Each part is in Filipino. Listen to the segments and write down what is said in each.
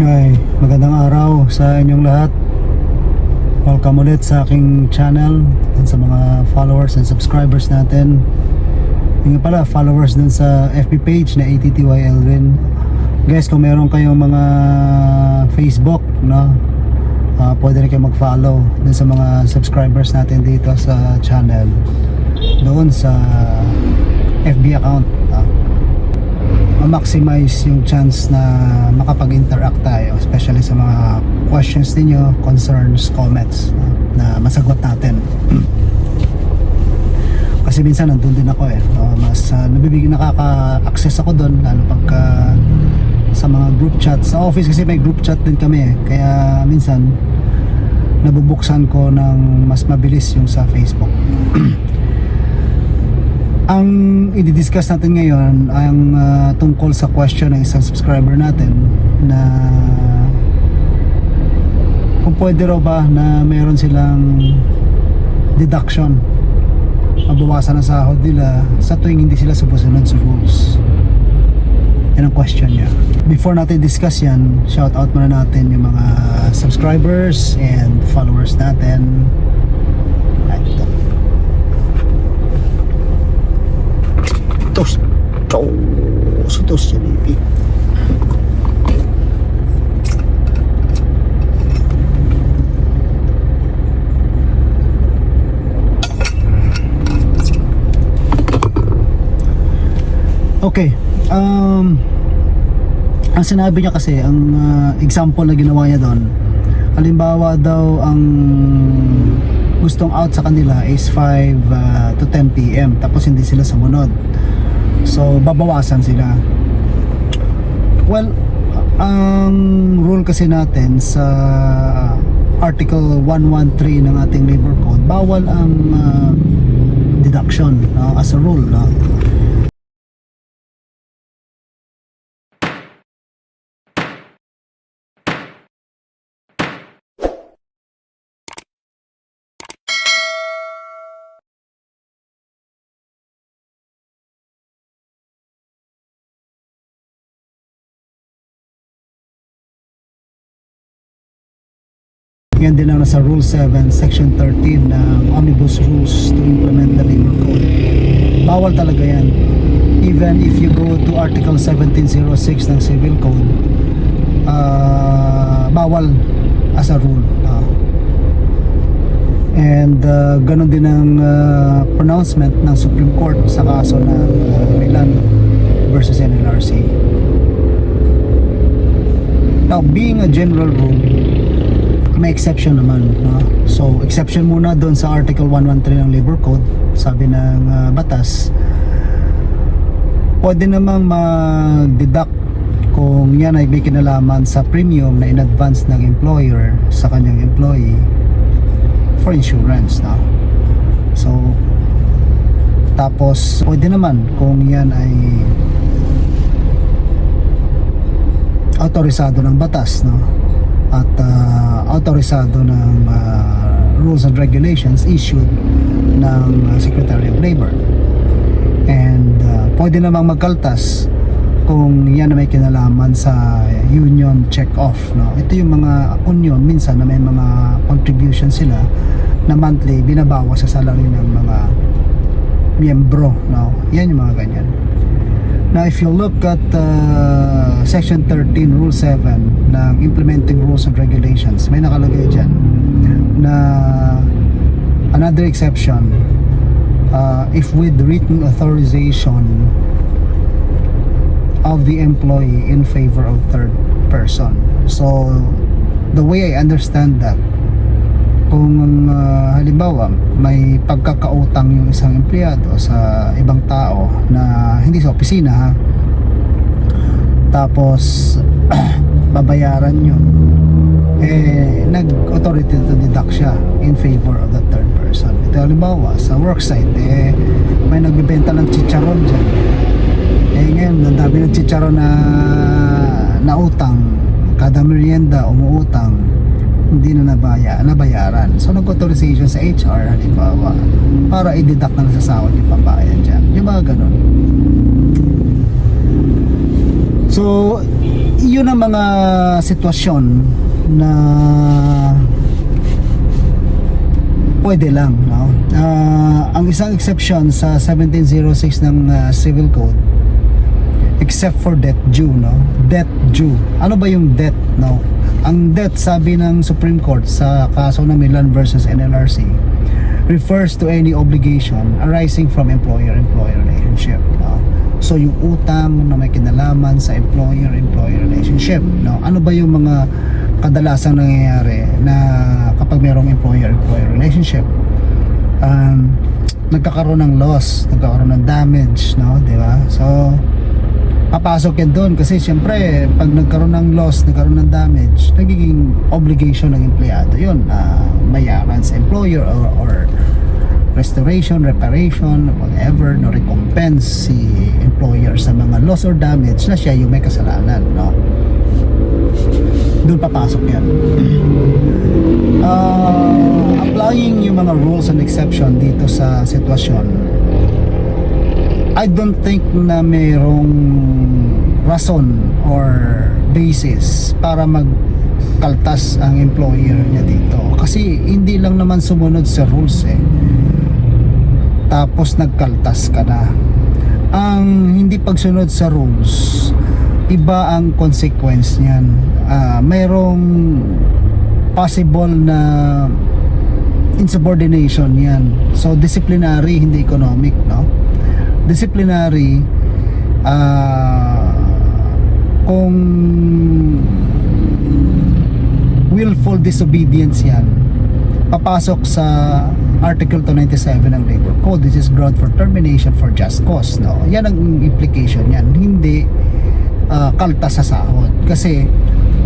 Ay, magandang araw sa inyong lahat. Welcome ulit sa aking channel at sa mga followers and subscribers natin. Yung pala, followers dun sa FB page na ATTY Elvin. Guys, kung meron kayong mga Facebook, no? ah, pwede rin kayo mag-follow dun sa mga subscribers natin dito sa channel. Doon sa FB account. Ah ma-maximize yung chance na makapag-interact tayo especially sa mga questions ninyo, concerns, comments no, na masagot natin. Kasi minsan nandun din ako eh no, mas uh, nabibigyan nakaka-access ako doon lalo pagka sa mga group chat sa office kasi may group chat din kami eh kaya minsan nabubuksan ko ng mas mabilis yung sa Facebook ang i-discuss natin ngayon ang ah, tungkol sa question ng isang subscriber natin na kung pwede raw ba na meron silang deduction. Mabawasan ang sahod nila sa tuwing hindi sila sumusunod sa rules. Yan ang question niya. Before natin discuss yan shout out muna natin yung mga subscribers and followers natin ay ito Tos. Tos yan, baby. Okay. Um, ang sinabi niya kasi, ang uh, example na ginawa niya doon, halimbawa daw ang gustong out sa kanila is 5 uh, to 10 p.m. tapos hindi sila sumunod. So, babawasan sila. Well, ang rule kasi natin sa Article 113 ng ating labor code, bawal ang uh, deduction no, as a rule. No? Yan din ang nasa Rule 7, Section 13 ng Omnibus Rules to implement the labor code. Bawal talaga yan. Even if you go to Article 1706 ng Civil Code, ah, bawal as a rule. ah. and uh, ganun din ang ah, pronouncement ng Supreme Court sa kaso ng uh, Milan versus NLRC. Now, being a general rule, may exception naman no? so exception muna doon sa article 113 ng labor code sabi ng ah, batas pwede namang mag-deduct kung yan ay may kinalaman sa premium na in advance ng employer sa kanyang employee for insurance no? so tapos pwede naman kung yan ay autorisado ng batas no at uh, autorisado ng uh, rules and regulations issued ng uh, Secretary of Labor and uh, pwede namang magkaltas kung yan na may kinalaman sa union check-off no? ito yung mga union minsan na may mga contribution sila na monthly binabawas sa salary ng mga miyembro no? yan yung mga ganyan Now, if you look at uh, Section 13, Rule 7 ng Implementing Rules and Regulations, may nakalagay dyan na another exception uh, if with written authorization of the employee in favor of third person. So, the way I understand that, kung uh, halimbawa may pagkakautang yung isang empleyado sa ibang tao na hindi sa opisina ha? Tapos babayaran nyo. Eh nag-authority to deduct siya in favor of the third person. Ito halimbawa sa worksite eh may nagbibenta ng chicharon dyan. Eh ngayon ang dami ng chicharon na na utang. Kada merienda umuutang hindi na nabaya, nabayaran. So, nag-authorization sa HR, halimbawa, para i-deduct na lang sa sahod yung pambayad dyan. Yung mga ganun. So, yun ang mga sitwasyon na pwede lang no Ah, ang isang exception sa 1706 ng ah, civil code except for debt due no debt due ano ba yung debt no ang debt sabi ng Supreme Court sa kaso ng Milan versus NLRC refers to any obligation arising from employer-employer relationship no? So yung utang na may kinalaman sa employer-employer relationship no? Ano ba yung mga kadalasang nangyayari na kapag merong employer-employer relationship um, nagkakaroon ng loss, nagkakaroon ng damage, no, 'di ba? So papasok yan doon kasi siyempre pag nagkaroon ng loss, nagkaroon ng damage, nagiging obligation ng empleyado 'yon na bayaran sa employer or, or restoration, reparation, whatever, no recompense si employer sa mga loss or damage na siya yung may kasalanan, no? Doon papasok yan. Uh, applying yung mga rules and exception dito sa sitwasyon, I don't think na mayroong rason or basis para magkaltas ang employer niya dito. Kasi hindi lang naman sumunod sa rules eh. Tapos nagkaltas ka na. Ang hindi pagsunod sa rules, iba ang consequence niyan. Ah, mayroong possible na insubordination yan. So disciplinary, hindi economic, no? Disciplinary ah kung willful disobedience yan papasok sa Article 297 ng Labor Code. This is ground for termination for just cause no? Yan ang implication yan hindi ah, kaltas sa sahod. Kasi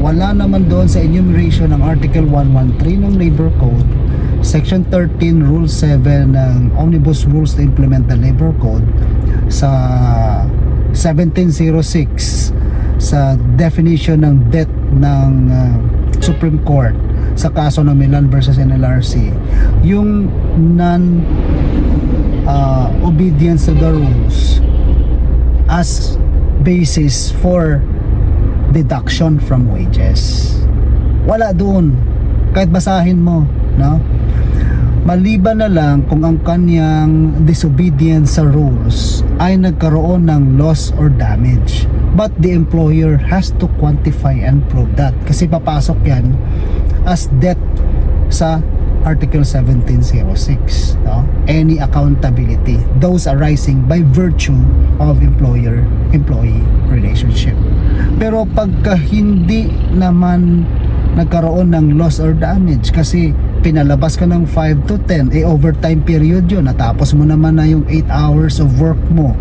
wala naman doon sa enumeration ng Article 113 ng Labor Code Section 13 Rule 7 ng Omnibus Rules to implement the Labor Code sa 1706 sa definition ng debt ng ah, Supreme Court sa kaso ng Milan versus NLRC yung non uh, obedience to the rules as basis for deduction from wages. Wala doon. Kahit basahin mo no? Maliban na lang kung ang kanyang disobedience sa rules ay nagkaroon ng loss or damage. But the employer has to quantify and prove that. Kasi papasok yan as debt sa Article 1706 no? any accountability. Those arising by virtue of employer employee relationship. Pero pagka hindi naman nagkaroon ng loss or damage kasi pinalabas ka ng 5 to 10 eh overtime period yun. Natapos mo naman na yung 8 hours of work mo.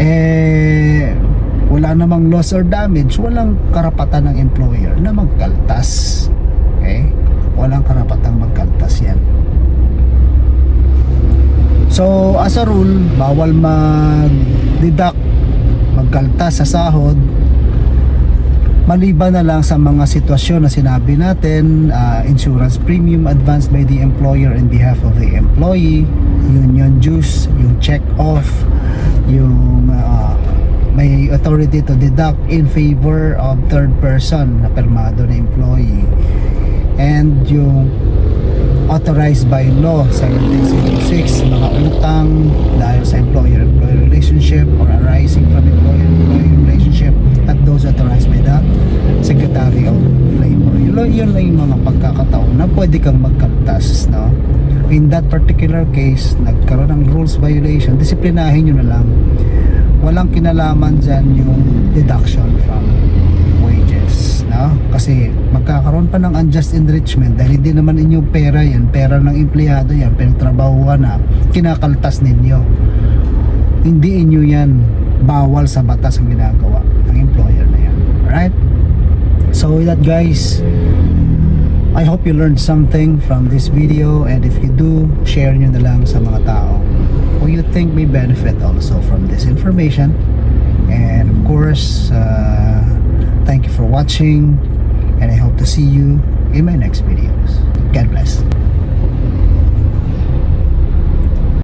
Eh wala namang loss or damage. Walang karapatan ng employer na magkaltas. Okay walang karapatang magkaltas yan. So as a rule bawal mag deduct magkaltas sa sahod maliban na lang sa mga sitwasyon na sinabi natin uh, insurance premium advanced by the employer in behalf of the employee union dues yung check off yung uh, may authority to deduct in favor of third person na permado na employee. And yung authorized by law 1706 mga utang dahil sa employer-employer relationship or arising from employer-employer relationship at those authorized by the Secretary of Yun lang yung mga pagkakataon na pwede kang magkaltas, no? In that particular case, nagkaroon ng rules violation, disiplinahin nyo na lang. Walang kinalaman dyan yung deduction from wages, no? Kasi magkakaroon pa ng unjust enrichment dahil hindi naman inyong pera yan, pera ng empleyado yan, pinagtrabahuan na, kinakaltas ninyo. Hindi inyo yan bawal sa batas ang ginagawa ng employer na yan. Alright? So with that guys, I hope you learned something from this video and if you do, share nyo na lang sa mga tao who you think may benefit also from this information. And of course, uh, thank you for watching and I hope to see you in my next videos. God bless.